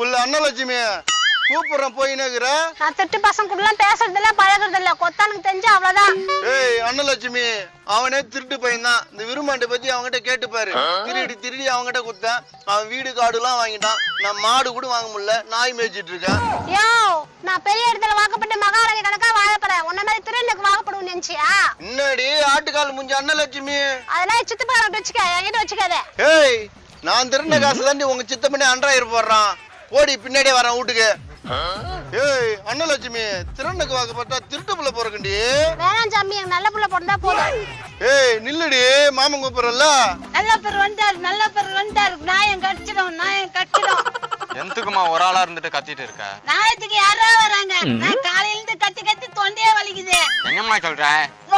உள்ள அன்னலட்சுமி கூப்பிடுறேன் போயினுக்குற நான் திட்டு பசங்க கூட பேசுறது இல்ல பழகுறது இல்ல கொத்தானுக்கு தெரிஞ்சு அவ்வளவுதான். ஏய் அன்னலட்சுமி அவனே திருட்டு பையன் தான். இந்த விரும்மாண்டை பத்தி அவன்கிட்ட கேட்டுப்பாரு திருடி திருடி அவன்கிட்ட கொடுத்தேன். அவன் வீடு காடுலாம் வாங்கிட்டான். நான் மாடு கூட வாங்க முடியல. நாய் மேய்ச்சிட்டு இருக்கேன். யோ நான் பெரிய இடத்துல வாக்கப்பட்டு மகாராணி கணக்கா வாழப்படுறேன் உன்ன மாதிரி திருநனுக்கு வாக்கப்படுவேன் நினைச்சியா? என்னடி ஆட்டுக்கால் முஞ்ச அன்னலட்சுமி அதெல்லாம் சித்தப்பாரம் வச்சுக்க என்கிட்ட வச்சுக்காத. ஏய் நான் திருடின காசு தாண்டி உங்க சித்தப்பண்ணி அன்றாயிரம் போடுறான். போடி பின்னாடியே வரேன் வீட்டுக்கு. ஏய் அன்னலட்சுமி திருநக்கு வாக்கப்பட்டா திருட்டு புள்ள போறக்கண்டி வேணாம் சாமி எனக்கு நல்ல புள்ள பிறந்தா போதும். ஏய் நில்லுடி மாமன் கூப்பிடுறல்ல? நல்ல பேர் வந்துட்டாரு நல்ல பேர் வந்துட்டாரு நாயம் கடிச்சிடும் நாயம் கடிச்சிடும். எந்தக்குமா ஒரு ஆளா இருந்துட்டு கத்திட்டு இருக்க? நாயத்துக்கு யாரோ வராங்க. நான் காலையில இருந்து கத்தி கத்தி தொண்டையே வலிக்குது. என்னம்மா சொல்ற?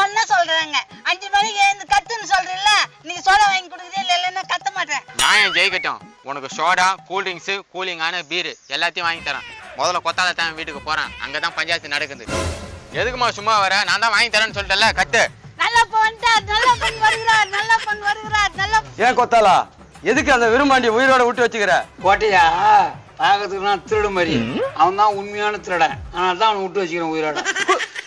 ஒன்னும் சொல்றாங்க. அஞ்சு மணிக்கு எழுந்து கத்துன்னு சொல்றீல்ல? நீ சோடா வாங்கி கொடுக்குறீ இல்ல இல்லைன்னா கத்த மாட்டேன். நியாயம் ஜெயிக்கட்டும். உனக்கு சோடா கூல் ட்ரிங்க்ஸ் கூலிங்கான பீர் எல்லாத்தையும் வாங்கி தரேன். முதல்ல கொத்தால தான் வீட்டுக்கு போறேன். அங்கதான் பஞ்சாயத்து நடக்குது. எதுக்குமா சும்மா வர? நான் தான் வாங்கி தரேன்னு சொல்லிட்டல கட்டு. நல்ல பொண்ணு வந்துட்டார் நல்ல பொண்ணு வருகிறார் நல்ல பொண்ணு வருகிறார் நல்ல ஏன் கொத்தாலா? எதுக்கு அந்த விரும்பாண்டி உயிரோட விட்டு வச்சுக்கிற? கோட்டையா பார்க்கறதுக்கு நான் திருடு மாதிரி. அவன் தான் உண்மையான திருடன். அதனால தான் அவனை விட்டு வச்சுக்கிறேன் உயிரோட.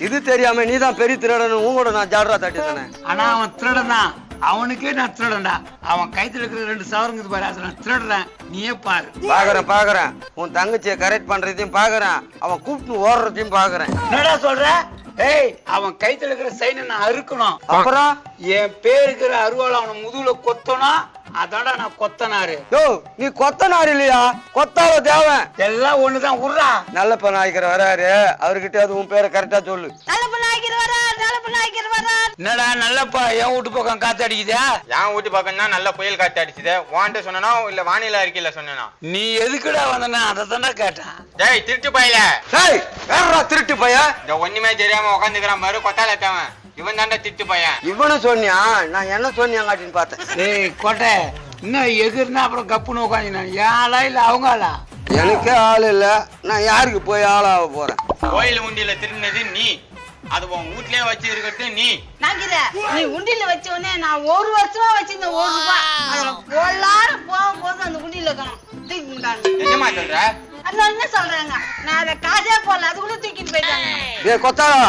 இது தெரியாம நீ தான் பெரிய திருடன்னு உங்களோட நான் ஜாடுறா தட்டி தானே ஆனா அவன் திருடன் தான். அவனுக்கே நான் திருடன்டா. அவன் கைத்துல இருக்கிற ரெண்டு சவரங்குது பாரு அதை நான் திருடுறேன். நீயே பாரு. பாக்குறேன் பாக்குறேன். உன் தங்கச்சியை கரெக்ட் பண்றதையும் பாக்குறேன். அவன் கூப்பிட்டு ஓடுறதையும் பாக்குறேன். என்னடா சொல்ற? ஏய் அவன் கைத்துல இருக்கிற சைனை நான் அறுக்கணும். அப்புறம்? என் பேர் இருக்கிற அருவாள் அவனை முதுகுல கொத்தணும் அதான்டா நான் கொத்தனாரு. யோ நீ கொத்தனார் இல்லையா? கொத்தால தேவன். எல்லாம் ஒண்ணுதான் உர்றா. நல்ல நாய்க்கிற வராரு. அவர்கிட்ட அது உன் பேரை கரெக்டா சொல்லு. நல்ல பொண்ணு வரார் நல்ல பொண்ணு என்னடா நல்லப்பா என் வீட்டு பக்கம் காத்து அடிக்குதா? என் வீட்டு பக்கம் தான் நல்ல புயல் காத்து அடிச்சுது. வான்ட்டு சொன்னா இல்ல வானிலை அறிக்கையில சொன்னா நீ எதுக்குடா வந்தனா அதை தானே கேட்டேன். டேய் திருட்டு பையல. டேய் வேறடா திருட்டு பையன் இந்த ஒண்ணுமே தெரியாம உட்காந்துக்கிறான் பாரு கொத்தால தேவன் இவன் தாண்டா திருட்டு பையன். இவனு சொன்னியா? நான் என்ன சொன்னியாங்காட்டின்னு பார்த்தேன். ஏய் கோட்டை இன்னும் எகிர்னா அப்புறம் கப்புன்னு உட்காந்து யாரா இல்ல அவங்களா? எனக்கே ஆள் இல்ல. நான் யாருக்கு போய் ஆளாக போறேன்? கோயில் உண்டியில திருடினது நீ. அது உன் வீட்லயே வச்சு இருக்கிறது நீ. நாக்கிற நீ உண்டியில வச்ச உடனே நான் ஒரு வருஷமா வச்சிருந்தேன் ஒரு ரூபாய். அதுல பொல்லாரும் போகும்போது அந்த உண்டியில இருக்கணும். தூக்கிட்டாங்க என்னம்மா சொல்ற? அது என்ன சொல்றாங்க? நான் அதை காசே போடல அதுக்குள்ள தூக்கிட்டு போயிட்டாங்க. ஏ கொத்தாளா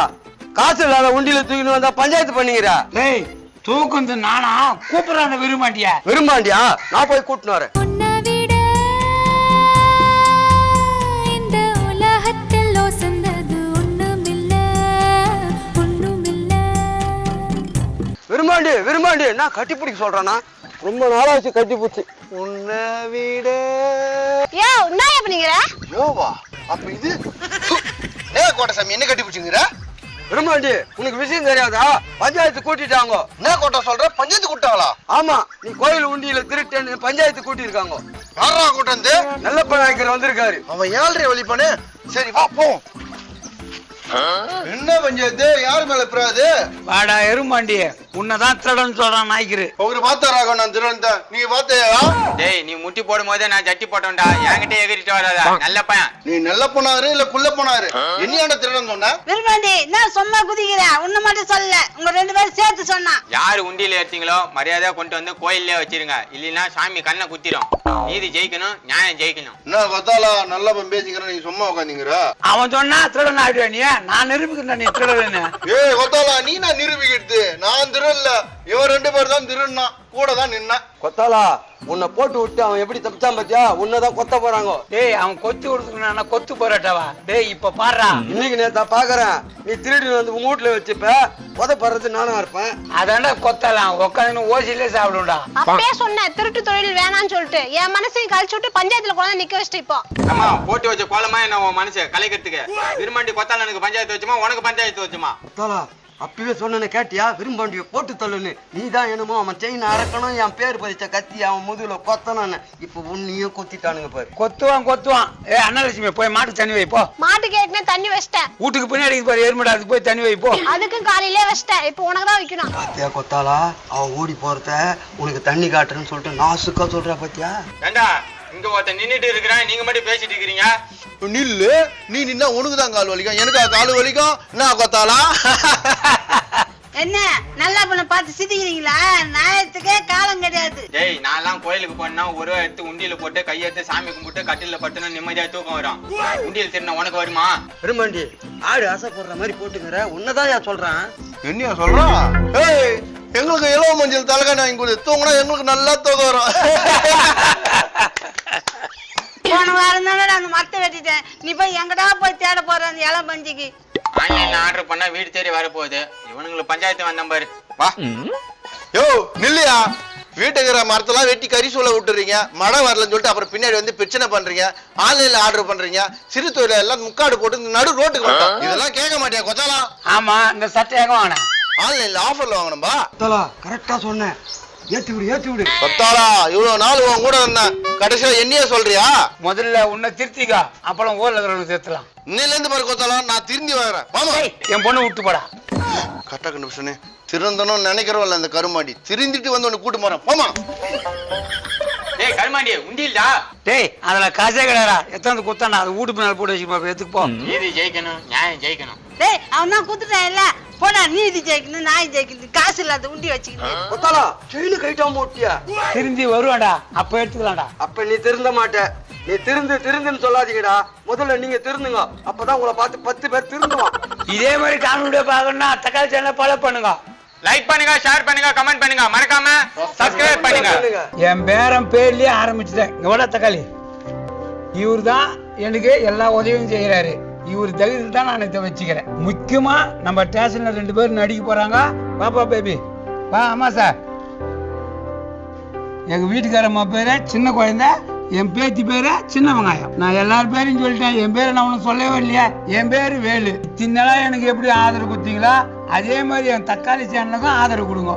காசு இல்லாத உண்டியில தூக்கிட்டு வந்தா பஞ்சாயத்து பண்ணிக்கிறா. டேய் தூக்கம் நானா கூப்பிடுறான விரும்பாட்டியா? விரும்பாண்டியா? நான் போய் கூட்டின்னு வரேன். விரும்பாண்டி விரும்பாண்டி. நான் கட்டி பிடிக்க சொல்றேனா? ரொம்ப நாளாச்சு கட்டி பிடிச்சி உன்னை விட. யோ என்ன பண்ணிக்கிற யோவா அப்ப இது? ஏ கோட்டசாமி என்ன கட்டி பிடிச்சிங்கிற விரும்பாண்டி உனக்கு விஷயம் தெரியாதா? பஞ்சாயத்து கூட்டிட்டாங்க. என்ன கோட்டை சொல்ற? பஞ்சாயத்து கூட்டாங்களா ஆமா நீ கோயில் உண்டியில திருட்டேன்னு பஞ்சாயத்து கூட்டியிருக்காங்க. யாரா கூட்டம் வந்து நல்லப்ப நாயக்கர் வந்திருக்காரு. அவன் ஏழ்ரை வழிப்பானு சரி வா போ. என்ன பஞ்சாயத்து யார் மேல பிராது வாடா எருமாண்டி உன்னதான் திருடன் சொல்றான் நாய்க்கிரு. அவரு பார்த்தாராக நான் திருவந்த நீங்க பார்த்தையா டேய் நீ முட்டி போடும் போதே நான் ஜட்டி போட்டோம்டா. என்கிட்ட எகிரிட்டு வராதா. நல்ல பையன். நீ நல்ல பொண்ணாரு இல்ல குள்ள பொண்ணாரு? என்னையாண்ட திருடன் சொன்ன? விரும்பாண்டி என்ன சும்மா குதிக்கிற? உன்னை மட்டும் சொல்லல. உங்க ரெண்டு பேரும் சேர்த்து சொன்னா. யாரு உண்டியில எடுத்தீங்களோ மரியாதையா கொண்டு வந்து கோயில்லே வச்சிருங்க. இல்லைன்னா சாமி கண்ணை குத்திரும். நீதி ஜெயிக்கணும் நியாயம் ஜெயிக்கணும். என்ன கொத்தாலா நல்ல பேசிக்கிறேன் நீங்க சும்மா உட்காந்தீங்கற அவன் சொன்னா திருடன் ஆயிடுவா நீ? நான் நிரூபிக்கிறேன் நீ திருடன்னு ஏய் கொத்தாலா நீ நான் நிரூபிக்கிறது? நான் திருடல இவன் ரெண்டு பேர் தான் திருடுனா கூட தான் நின்ன கொத்தாளா உன்னை போட்டு விட்டு அவன் எப்படி தப்பிச்சான் பாத்தியா? உன்னதான் கொத்த போறாங்க. டேய் அவன் கொத்து கொடுத்துக்கணும் நான் கொத்து போராட்டவா? டேய் இப்ப பாடுறா. இன்னைக்கு நேத்தா பாக்குறேன். நீ திருடி வந்து உங்க வீட்டுல வச்சுப்ப உதப்படுறது நானும் இருப்பேன். அதாண்டா கொத்தலாம் உட்காந்து ஓசிலே சாப்பிடும்டா. அப்பயே சொன்னேன் திருட்டு தொழில் வேணாம்னு சொல்லிட்டு. என் மனசையும் கழிச்சு விட்டு பஞ்சாயத்துல கொண்டு நிக்க வச்சுட்டு இப்போ. அம்மா போட்டு வச்ச கோலமா என்ன உன் மனுஷன் கலைக்கிறதுக்கு? விரும்பாண்டி கொத்தாலனுக்கு பஞ்சாயத்து வச்சுமா உனக்கு பஞ்சாயத்து வச்சுமா? அப்பவே சொன்னேன்னு கேட்டியா? விரும்பாண்டிய போட்டு தள்ளுன்னு. நீ தான் என்னமோ அவன் செயின் அறக்கணும் என் பேர் பதிச்ச கத்தி அவன் முதுகுல கொத்தணும்னு. இப்ப உன்னையும் கொத்திட்டானுங்க பாரு. கொத்துவான் கொத்துவான். ஏ அன்னலட்சுமி போய் மாட்டு தண்ணி வை போ. மாட்டுக்கு ஏற்கனவே தண்ணி வச்சிட்டேன். வீட்டுக்கு பின்னாடி பாரு எருமடா அதுக்கு போய் தண்ணி வை போ. அதுக்கும் காலையிலே வச்சிட்டேன். இப்போ உனக்கு தான் வைக்கணும். பாத்தியா கொத்தாளா? அவன் ஓடி போறத உனக்கு தண்ணி காட்டுறேன்னு சொல்லிட்டு நாசுக்கா சொல்றா பாத்தியா? ஏண்டா? இங்க ஒருத்தன் நின்னுட்டு இருக்கிறான் நீங்க மட்டும் பேசிட்டு இருக்கிறீங்க? நில்லு. நீ நின்னா உனக்கு தான் கால் வலிக்கும். எனக்கு கால் வலிக்கும். என்ன கொத்தாலா? என்ன? நல்லா பண்ண பார்த்து சிரிக்கிறீங்களா? நியாயத்துக்கே காலம் கிடையாது. டேய் நான்லாம் கோயிலுக்கு போனா ஒரு எடுத்து உண்டியில போட்டு கையெடுத்து சாமி கும்பிட்டு கட்டில பட்டுனா நிம்மதியா தூக்கம் வரும். உண்டியல் திருநா உனக்கு வருமா? பெருமாண்டி ஆடு ஆசைப்படுற மாதிரி போட்டுக்கிற. உன்னதான் யா சொல்றான். என்னையா சொல்றான் ஏய் எங்களுக்கு இளவ மஞ்சள் தலைகாணி வாங்கி கொடு தூங்கினா எங்களுக்கு நல்லா தூக்கம் வரும். போன வாரம் தானே அந்த மரத்தை வெட்டிட்டேன். நீ போய் எங்கடா போய் தேட போற அந்த இலை பஞ்சிக்கு? ஆன்லைன்ல ஆர்டர் பண்ணா வீடு தேடி வரப்போகுது. இவனுங்களுக்கு பஞ்சாயத்து வந்தேன் பாரு வா. யோ நில்லையா. வீட்டுக்கிற மரத்தெல்லாம் வெட்டி கறி சூழ விட்டுறீங்க. மழை வரலன்னு சொல்லிட்டு அப்புறம் பின்னாடி வந்து பிரச்சனை பண்றீங்க. ஆன்லைன்ல ஆர்டர் பண்றீங்க. சிறு தொழில எல்லாம் முக்காடு போட்டு இந்த நடு ரோட்டுக்கு வந்துட்டோம். இதெல்லாம் கேட்க மாட்டியா கொச்சாலாம் ஆமா இந்த சட்டை எங்க வாங்கின ஆன்லைன்ல ஆஃபர்ல வாங்கணும்பா. தலா கரெக்டா சொன்னேன். ஏத்தி விடு ஏத்தி விடு. கொத்தாளா இவ்வளவு நாள் உன் கூட இருந்தேன் கடைசியா என்னைய சொல்றியா? முதல்ல உன்னை திருத்திக்கா அப்புறம் ஊர்ல இருக்கிறவங்க திருத்தலாம் இன்னையில இருந்து பாரு நான் திரும்பி வரேன் ஏய், என் பொண்ணு விட்டு போடா. கரெக்டா கண்டுபிடிச்சனே. திருந்தனும் நினைக்கிறவன்ல அந்த கருமாடி. திருந்திட்டு வந்து உன்னை கூட்டு போறேன். போமா டேய் கருமாண்டி உண்டியல்டா? டேய் அதுல காசே கிடையாடா எத்தனை குத்தாண்டா? அது வீட்டு பின்னால் போட்டு வச்சுப்பா எதுக்கு போ. நீதி ஜெயிக்கணும் நியாயம் ஜெயிக்கணும். டேய் அவன் தான் குத்துட்டான் இல்ல. போடா நீதி ஜெயிக்கணும் நாய் ஜெயிக்கணும் காசு இல்லாத உண்டி வச்சுக்கிட்டு. கொத்தாலா செயின் கைட்டாம ஓட்டியா? திருந்தி வருவான்டா அப்ப எடுத்துக்கலாம்டா. அப்ப நீ திருந்த மாட்ட. நீ திருந்து திருந்துன்னு சொல்லாதீங்கடா. முதல்ல நீங்க திருந்துங்க. அப்பதான் உங்களை பார்த்து பத்து பேர் திருந்துவான். இதே மாதிரி காமெடியா பார்க்கணும்னா தக்காளி சேனலை ஃபாலோ பண்ணுங்க. லைக் பண்ணுங்க ஷேர் பண்ணுங்க கமெண்ட் பண்ணுங்க. மறக்காம சப்ஸ்கிரைப் பண்ணுங்க. என் பேரன் பேர்லயே ஆரம்பிச்சுட்டேன். எவ்வளோ தக்காளி. இவர் தான் எனக்கு எல்லா உதவியும் செய்யறாரு இவர் தகுதியில் தான் நான் இதை வச்சுக்கிறேன். முக்கியமா நம்ம ஸ்டேஷன்ல ரெண்டு பேரும் நடிக்க போறாங்க. பாப்பா பேபி. வா ஆமா சார் எங்க வீட்டுக்காரம்மா பேரு சின்ன குழந்தை. என் பேத்தி பேரு சின்ன வெங்காயம். நான் எல்லார் பேரையும் சொல்லிட்டேன். என் பேரை நான் உனக்கு சொல்லவே இல்லையா. என் பேரு வேலு. இத்தனை எனக்கு எப்படி ஆதரவு கொடுத்தீங்களோ அதே மாதிரி என் தக்காளி சேனலுக்கும் ஆதரவு கொடுங்க.